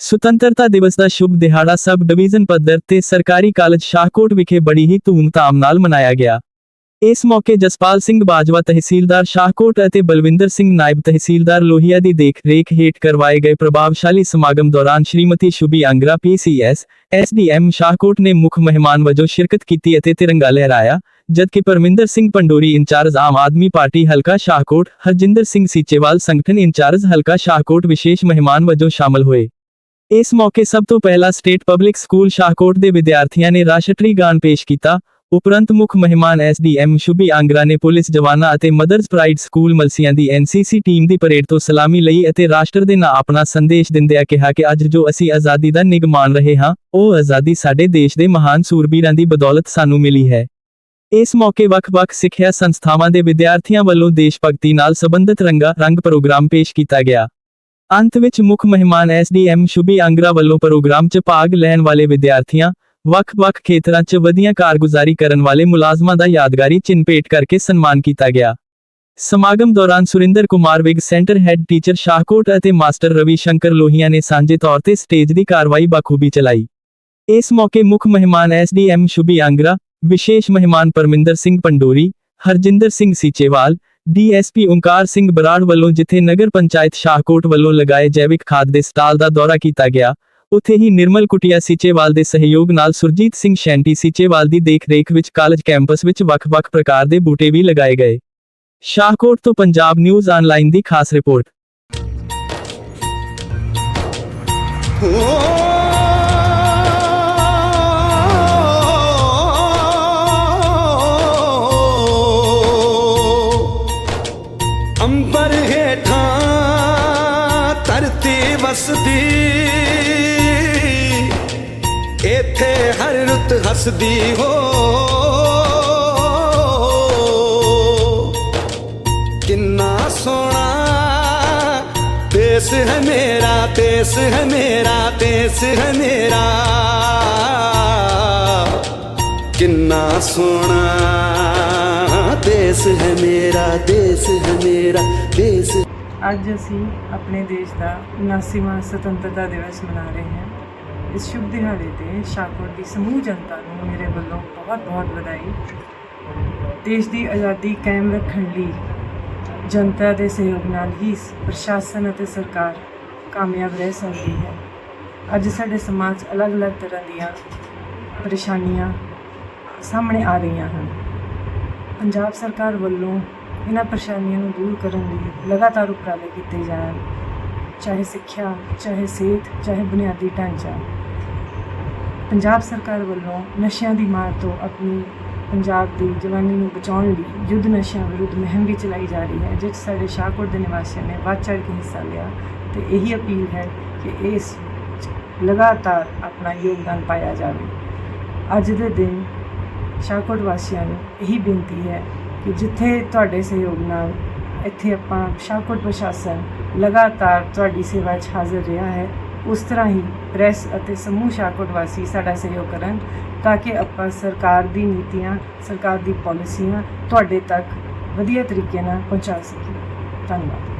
ਸੁਤੰਤਰਤਾ ਦਿਵਸ ਦਾ ਸ਼ੁਭ ਦਿਹਾੜਾ ਸਬ ਡਿਵੀਜ਼ਨ ਪੱਧਰ ਤੇ ਸਰਕਾਰੀ ਕਾਲਜ ਸ਼ਾਹਕੋਟ ਵਿਖੇ ਬੜੀ ਹੀ ਧੂਮ-ਧਾਮ ਨਾਲ ਮਨਾਇਆ ਗਿਆ ਇਸ ਮੌਕੇ ਜਸਪਾਲ ਸਿੰਘ ਬਾਜਵਾ ਤਹਿਸੀਲਦਾਰ ਸ਼ਾਹਕੋਟ ਅਤੇ ਬਲਵਿੰਦਰ ਸਿੰਘ ਨਾਇਬ ਤਹਿਸੀਲਦਾਰ ਲੋਹੀਆ ਦੀ ਦੇਖ-ਰੇਖ ਹੇਠ ਕਰਵਾਏ ਗਏ ਪ੍ਰਭਾਵਸ਼ਾਲੀ ਸਮਾਗਮ ਦੌਰਾਨ ਸ਼੍ਰੀਮਤੀ ਸ਼ੁਭੀ ਅੰਗਰਾ ਪੀਸੀਐਸ ਐਸਡੀਐਮ ਸ਼ਾਹਕੋਟ ਨੇ ਮੁੱਖ ਮਹਿਮਾਨ ਵਜੋਂ ਸ਼ਿਰਕਤ ਕੀਤੀ ਅਤੇ ਤਿਰੰਗਾ ਲਹਿਰਾਇਆ ਜਦਕਿ ਪਰਮਿੰਦਰ ਸਿੰਘ ਪੰਡੋਰੀ ਇੰਚਾਰਜ ਆਮ ਆਦਮੀ ਪਾਰਟੀ ਹਲਕਾ ਸ਼ਾਹਕੋਟ ਹਰਜਿੰਦਰ ਸਿੰਘ ਸੀਚੇਵਾਲ ਸੰਗਠਨ ਇੰਚਾਰਜ ਹਲਕਾ ਸ਼ਾਹਕੋਟ ਵਿਸ਼ੇਸ਼ ਮਹਿਮਾਨ ਵਜੋਂ ਸ਼ਾਮਲ ਹੋਏ ਇਸ ਮੌਕੇ ਸਭ ਤੋਂ ਪਹਿਲਾਂ ਸਟੇਟ ਪਬਲਿਕ ਸਕੂਲ ਸ਼ਾਹਕੋਟ ਦੇ ਵਿਦਿਆਰਥੀਆਂ ਨੇ ਰਾਸ਼ਟਰੀ ਗਾਨ ਪੇਸ਼ ਕੀਤਾ। ਉਪਰੰਤ ਮੁੱਖ ਮਹਿਮਾਨ ਐਸਡੀਐਮ ਸ਼ੁਭੀ ਆਂਗਰਾ ਨੇ ਪੁਲਿਸ ਜਵਾਨਾਂ ਅਤੇ ਮਦਰਸ ਪ੍ਰਾਈਡ ਸਕੂਲ ਮਲਸੀਆਂ ਦੀ ਐਨਸੀਸੀ ਟੀਮ ਦੀ ਪਰੇਡ ਤੋਂ ਸਲਾਮੀ ਲਈ ਅਤੇ ਰਾਸ਼ਟਰ ਦੇ ਨਾਂ ਆਪਣਾ ਸੰਦੇਸ਼ ਦਿੰਦਿਆਂ ਕਿਹਾ ਕਿ ਅੱਜ ਜੋ ਅਸੀਂ ਆਜ਼ਾਦੀ ਦਾ ਨਿਗ ਮਾਣ ਰਹੇ ਹਾਂ, ਉਹ ਆਜ਼ਾਦੀ ਸਾਡੇ ਦੇਸ਼ ਦੇ ਮਹਾਨ ਸੂਰਬੀਰਾਂ ਦੀ ਬਦੌਲਤ ਸਾਨੂੰ ਮਿਲੀ ਹੈ। ਇਸ ਮੌਕੇ ਵੱਖ-ਵੱਖ ਸਿੱਖਿਆ ਸੰਸਥਾਵਾਂ ਦੇ ਵਿਦਿਆਰਥੀਆਂ ਵੱਲੋਂ ਦੇਸ਼ ਭਗਤੀ ਨਾਲ ਸੰਬੰਧਿਤ ਰੰਗਾ ਰੰਗ ਪ੍ਰੋਗਰਾਮ ਪੇਸ਼ ਕੀਤਾ ਗਿਆ। ਅੰਤ ਵਿੱਚ ਮੁੱਖ ਮਹਿਮਾਨ ਐਸਡੀਐਮ ਸ਼ੁਭੀ ਅੰਗਰਾ ਵੱਲੋਂ ਪ੍ਰੋਗਰਾਮ 'ਚ ਭਾਗ ਲੈਣ ਵਾਲੇ ਵਿਦਿਆਰਥੀਆਂ, ਵੱਖ-ਵੱਖ ਖੇਤਰਾਂ 'ਚ ਵਧੀਆਂ ਕਾਰਗੁਜ਼ਾਰੀ ਕਰਨ ਵਾਲੇ ਮੁਲਾਜ਼ਮਾਂ ਦਾ ਯਾਦਗਾਰੀ ਚਿੰਨ੍ਹ ਭੇਟ ਕਰਕੇ ਸਨਮਾਨ ਕੀਤਾ ਗਿਆ। ਸਮਾਗਮ ਦੌਰਾਨ Surinder Kumar Vig centre head teacher Shahkot ਅਤੇ ਮਾਸਟਰ ਰਵੀ ਸ਼ੰਕਰ ਲੋਹੀਆ ਨੇ ਸਾਂਝੇ ਤੌਰ ਤੇ ਸਟੇਜ ਦੀ ਕਾਰਵਾਈ ਬਾਖੂਬੀ ਚਲਾਈ। ਇਸ ਮੌਕੇ ਮੁੱਖ ਮਹਿਮਾਨ ਐਸਡੀਐਮ ਸ਼ੁਭੀ ਅੰਗਰਾ, ਵਿਸ਼ੇਸ਼ ਮਹਿਮਾਨ ਪਰਮਿੰਦਰ ਸਿੰਘ ਪੰਡੋਰੀ, ਹਰਜਿੰਦਰ ਸਿੰਘ ਸੀਚੇਵਾਲ ਡੀਐਸਪੀ ਓਂਕਾਰ ਸਿੰਘ ਬਰਾੜ ਵੱਲੋਂ ਜਿੱਥੇ ਨਗਰ ਪੰਚਾਇਤ ਸ਼ਾਹਕੋਟ ਵੱਲੋਂ ਲਗਾਏ ਜੈਵਿਕ ਖਾਦ ਦੇ ਸਟਾਲ ਦਾ ਦੌਰਾ ਕੀਤਾ ਗਿਆ, ਉੱਥੇ ਹੀ ਨਿਰਮਲ ਕੁਟਿਆ ਸੀਚੇਵਾਲ ਦੇ ਸਹਿਯੋਗ ਨਾਲ ਸੁਰਜੀਤ ਸਿੰਘ ਸ਼ੈਂਟੀ ਸੀਚੇਵਾਲ ਦੀ ਦੇਖਰੇਖ ਵਿੱਚ ਕਾਲਜ ਕੈਂਪਸ ਵਿੱਚ ਵੱਖ-ਵੱਖ ਪ੍ਰਕਾਰ ਦੇ ਬੂਟੇ ਵੀ ਲਗਾਏ ਗਏ। ਸ਼ਾਹਕੋਟ ਤੋਂ ਪੰਜਾਬ ਨਿਊਜ਼ ਆਨਲਾਈਨ ਦੀ ਖਾਸ ਰਿਪੋਰਟ। ਧਰਤੀ ਵਸਦੀ। ਇੱਥੇ ਹਰ ਰੁੱਤ ਹੱਸਦੀ ਹੋ। ਕਿੰਨਾ ਸੋਹਣਾ ਦੇਸ ਹੈ ਮੇਰਾ ਦੇਸ ਹੈ ਮੇਰਾ ਦੇਸ ਹੈ ਮੇਰਾ। ਕਿੰਨਾ ਸੋਹਣਾ ਦੇਸ ਹੈ ਮੇਰਾ ਦੇਸ ਹੈ ਮੇਰਾ ਦੇਸ ਅੱਜ ਅਸੀਂ ਆਪਣੇ ਦੇਸ਼ ਦਾ 79ਵਾਂ ਸੁਤੰਤਰਤਾ ਦਿਵਸ ਮਨਾ ਰਹੇ ਹਾਂ। ਇਸ ਸ਼ੁਭ ਦਿਹਾੜੇ ਤੇ ਸ਼ਾਹਕੋਟ ਦੀ ਸਮੂਹ ਜਨਤਾ ਨੂੰ ਮੇਰੇ ਵੱਲੋਂ ਬਹੁਤ-ਬਹੁਤ ਵਧਾਈ। ਦੇਸ਼ ਦੀ ਆਜ਼ਾਦੀ ਕਾਇਮ ਰੱਖਣ ਲਈ ਜਨਤਾ ਦੇ ਸਹਿਯੋਗ ਨਾਲ ਹੀ ਪ੍ਰਸ਼ਾਸਨ ਅਤੇ ਸਰਕਾਰ ਕਾਮਯਾਬ ਰਹਿ ਸਕਦੀ ਹੈ। ਅੱਜ ਸਾਡੇ ਸਮਾਜ 'ਚ ਅਲੱਗ-ਅਲੱਗ ਤਰ੍ਹਾਂ ਦੀਆਂ ਪਰੇਸ਼ਾਨੀਆਂ ਸਾਹਮਣੇ ਆ ਰਹੀਆਂ ਹਨ। ਪੰਜਾਬ ਸਰਕਾਰ ਵੱਲੋਂ ਇਹਨਾਂ ਪਰੇਸ਼ਾਨੀਆਂ ਨੂੰ ਦੂਰ ਕਰਨ ਲਈ ਲਗਾਤਾਰ ਉਪਰਾਲੇ ਕੀਤੇ ਜਾਣ, ਚਾਹੇ ਸਿੱਖਿਆ, ਚਾਹੇ ਸਿਹਤ, ਚਾਹੇ ਬੁਨਿਆਦੀ ਢਾਂਚਾ। ਪੰਜਾਬ ਸਰਕਾਰ ਵੱਲੋਂ ਨਸ਼ਿਆਂ ਦੀ ਮਾਰ ਤੋਂ ਆਪਣੀ ਪੰਜਾਬ ਦੀ ਜਵਾਨੀ ਨੂੰ ਬਚਾਉਣ ਲਈ ਯੁੱਧ ਨਸ਼ਿਆਂ ਵਿਰੁੱਧ ਮੁਹਿੰਮ ਵੀ ਚਲਾਈ ਜਾ ਰਹੀ ਹੈ ਜਿਸ 'ਚ ਸਾਡੇ ਸ਼ਾਹਕੋਟ ਦੇ ਨਿਵਾਸੀਆਂ ਨੇ ਵੱਧ ਚੜ੍ਹ ਕੇ ਹਿੱਸਾ ਲਿਆ ਤੇ ਇਹੀ ਅਪੀਲ ਹੈ ਕਿ ਇਸ ਲਗਾਤਾਰ ਆਪਣਾ ਯੋਗਦਾਨ ਪਾਇਆ ਜਾਵੇ। ਅੱਜ ਦੇ ਦਿਨ ਸ਼ਾਹਕੋਟ ਵਾਸੀਆਂ ਨੂੰ ਇਹੀ ਬੇਨਤੀ ਹੈ ਕਿ ਜਿੱਥੇ ਤੁਹਾਡੇ ਸਹਿਯੋਗ ਨਾਲ ਇੱਥੇ ਆਪਾਂ ਸ਼ਾਹਕੋਟ ਪ੍ਰਸ਼ਾਸਨ ਲਗਾਤਾਰ ਤੁਹਾਡੀ ਸੇਵਾ 'ਚ ਹਾਜ਼ਰ ਰਿਹਾ ਹੈ, ਉਸ ਤਰ੍ਹਾਂ ਹੀ ਪ੍ਰੈਸ ਅਤੇ ਸਮੂਹ ਸ਼ਾਹਕੋਟ ਵਾਸੀ ਸਾਡਾ ਸਹਿਯੋਗ ਕਰਨ ਤਾਂ ਕਿ ਆਪਾਂ ਸਰਕਾਰ ਦੀ ਨੀਤੀਆਂ, ਸਰਕਾਰ ਦੀ ਪਾਲਿਸੀਆਂ ਤੁਹਾਡੇ ਤੱਕ ਵਧੀਆ ਤਰੀਕੇ ਨਾਲ ਪਹੁੰਚਾ ਸਕੀਏ। ਧੰਨਵਾਦ।